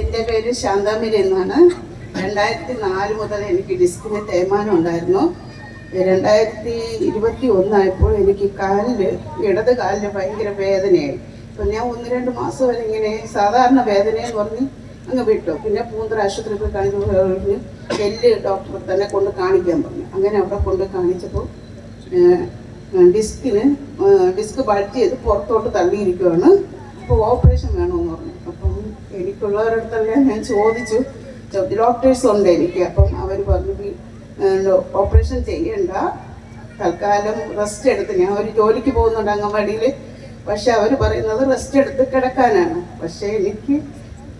എന്റെ പേര് ശാന്താമിരി എന്നാണ്. രണ്ടായിരത്തി നാല് മുതൽ എനിക്ക് ഡിസ്കിന് തേയ്മാനം ഉണ്ടായിരുന്നു. രണ്ടായിരത്തി ഇരുപത്തി ഒന്നായപ്പോൾ എനിക്ക് കാലിൽ ഇടത് കാലിന് ഭയങ്കര വേദനയായി. അപ്പം ഞാൻ ഒന്ന് രണ്ട് മാസം വരെ ഇങ്ങനെ സാധാരണ വേദനയെന്ന് പറഞ്ഞ് അങ്ങ് വിട്ടു. പിന്നെ പൂന്തറ ആശുപത്രിയിൽ കാണിച്ചു എല്ല് ഡോക്ടറെ തന്നെ കൊണ്ട് കാണിക്കാൻ പറഞ്ഞു. അങ്ങനെ അവിടെ കൊണ്ട് കാണിച്ചപ്പോൾ ഡിസ്കിന് ഡിസ്ക് ബൾജ് ചെയ്ത് പുറത്തോട്ട് തള്ളിയിരിക്കുകയാണ് അപ്പോൾ ഓപ്പറേഷൻ വേണമെന്ന് പറഞ്ഞു. അപ്പം എനിക്കുള്ളവരടുത്തെല്ലാം ഞാൻ ചോദിച്ചു ചോ- ഡോക്ടേഴ്സ് ഉണ്ട് എനിക്ക്. അപ്പം അവർ പറഞ്ഞു ഓപ്പറേഷൻ ചെയ്യണ്ട. തൽക്കാലം റെസ്റ്റ് എടുത്ത്. ഞാൻ ഒരു ജോലിക്ക് പോകുന്നുണ്ട് അംഗൻവാടിയിൽ പക്ഷെ അവർ പറയുന്നത് റെസ്റ്റ് എടുത്ത് കിടക്കാനാണ്. പക്ഷെ എനിക്ക്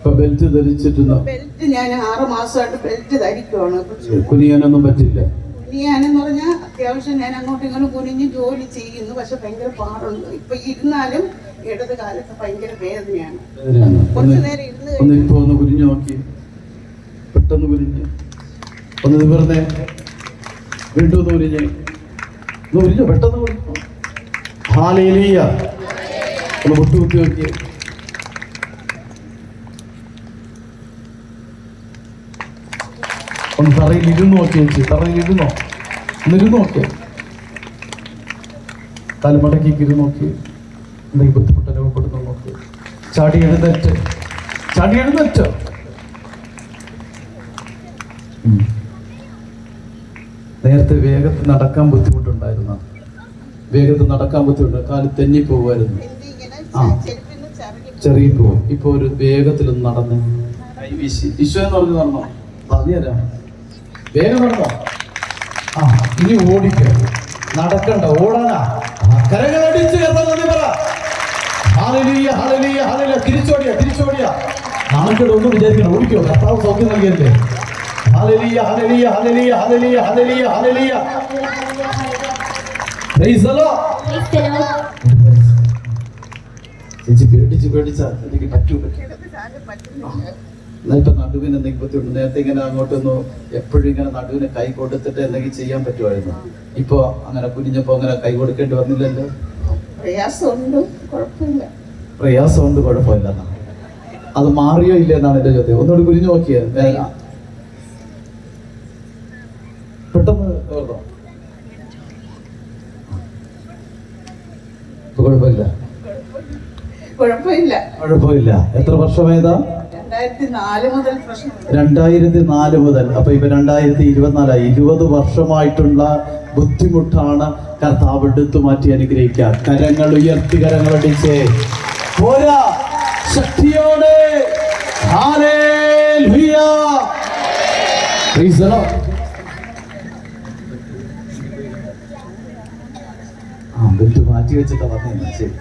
ബെൽറ്റ് ധരിച്ചിട്ടുണ്ടോ? ബെൽറ്റ് ഞാൻ ആറ് മാസമായിട്ട് ബെൽറ്റ് ധരിക്കുവാണ്. കുനിയാനൊന്നും പറ്റില്ല. കുനിയാനെന്ന് പറഞ്ഞാൽ അത്യാവശ്യം ഞാൻ അങ്ങോട്ടും ഇങ്ങോട്ടും കുനിഞ്ഞ് ജോലി ചെയ്യുന്നു. പക്ഷെ ഭയങ്കര പാടുണ്ട്. ഇപ്പൊ ഇരുന്നാലും ഇടത് കാലത്ത് ഭയങ്കര വേദനയാണ്. കുറച്ചു നേരം ഒന്ന് ഇപ്പോ ഒന്ന് കുരിഞ്ഞു നോക്കി. പെട്ടെന്ന് കുരിഞ്ഞ് ഒന്ന് നിവർന്നേ. വീണ്ടും ഒന്ന് കുരിഞ്ഞ് ഒന്ന് കുനിഞ്ഞു പെട്ടെന്ന് കുരിഞ്ഞു ഹാലേലിയ. ഒന്ന് മുട്ടുകുത്തി നോക്കി. ഒന്ന് തറയിൽ ഇരുന്ന് നോക്കി ചേച്ചി. തറയിൽ ഇരുന്നോ? ഒന്ന് ഇരുന്ന് നോക്കിയേ തലമുടക്കി ഇരുന്ന് നോക്കി. എന്തെങ്കിലും ബുദ്ധിമുട്ട് അനുഭവപ്പെടുന്നു നോക്കി. ചാടി എഴുന്നേറ്റ്. ചാടി എഴുന്നേറ്റോ നേരത്തെ വേഗത്തിൽ നടക്കാൻ ബുദ്ധിമുട്ടുണ്ടായിരുന്ന. വേഗത്തിൽ നടക്കാൻ ബുദ്ധിമുട്ട്. കാൽ തെന്നി പോകുമായിരുന്നു ആ. ചെറിയ പോകും ഇപ്പൊ ഒരു വേഗത്തിലൊന്ന് നടന്ന്. ഈശോ എന്ന് പറഞ്ഞു നടന്നോ? പറഞ്ഞുതരാം വേഗം നടന്നോ? ആ ഇനി ഓടിക്ക. നടക്കണ്ട. ഓടാനാ. കരകളടിച്ച് കർത്താവ് നന്ദി പറ. ഹാലലിയ ഹാലലിയ. തിരിച്ചോടിയ തിരിച്ചോടിയ. നാണക്കേട് ഒന്നും വിചാരിക്കണം ഓടിക്കോ കർത്താവ് സൗഖ്യം നൽകിയല്ലേ? ഹലലിയ ഹലലിയ ഹലലിയ ഹലലിയ ഹലലിയ ഹലലിയ. ചേച്ചി പേടിച്ച് പേടിച്ചാ എനിക്ക് പറ്റൂല ഇപ്പൊ നടുവിന് എന്തെങ്കിലും ബുദ്ധിമുട്ട്? നേരത്തെ ഇങ്ങനെ അങ്ങോട്ടൊന്നു എപ്പോഴും ഇങ്ങനെ നടുവിനെ കൈ കൊടുത്തിട്ട് എന്തെങ്കിലും ചെയ്യാൻ പറ്റുമായിരുന്നു. ഇപ്പൊ അങ്ങനെ കുനിഞ്ഞപ്പോ അങ്ങനെ കൈ കൊടുക്കേണ്ടി വന്നില്ലല്ലോ. പ്രയാസമുണ്ട്. കുഴപ്പമില്ല. പ്രയാസമുണ്ട് കുഴപ്പമില്ല എന്നാ. അത് മാറിയോ ഇല്ല എന്നാണ് എന്റെ ചോദ്യം. ഒന്നുകൂടി കുരിഞ്ഞു നോക്കിയത് പെട്ടെന്ന് ഓർത്തോ. കുഴപ്പമില്ല. കുഴപ്പമില്ല. കുഴപ്പമില്ല. എത്ര പ്രശ്നം രണ്ടായിരത്തി നാല് മുതൽ. അപ്പൊ ഇപ്പൊ രണ്ടായിരത്തി ഇരുപത്തിനാലായി ഇരുപത് വർഷമായിട്ടുള്ള ബുദ്ധിമുട്ടാണ് കർത്താവ് എടുത്തു മാറ്റി അനുഗ്രഹിക്കുക കരങ്ങൾ ഉയർത്തി കരങ്ങൾ അടിച്ച് പോരാ. ശക്തിയോടെ. ആ ബെൽറ്റ് മാറ്റി വെച്ചിട്ടാ വന്നേ ശരി.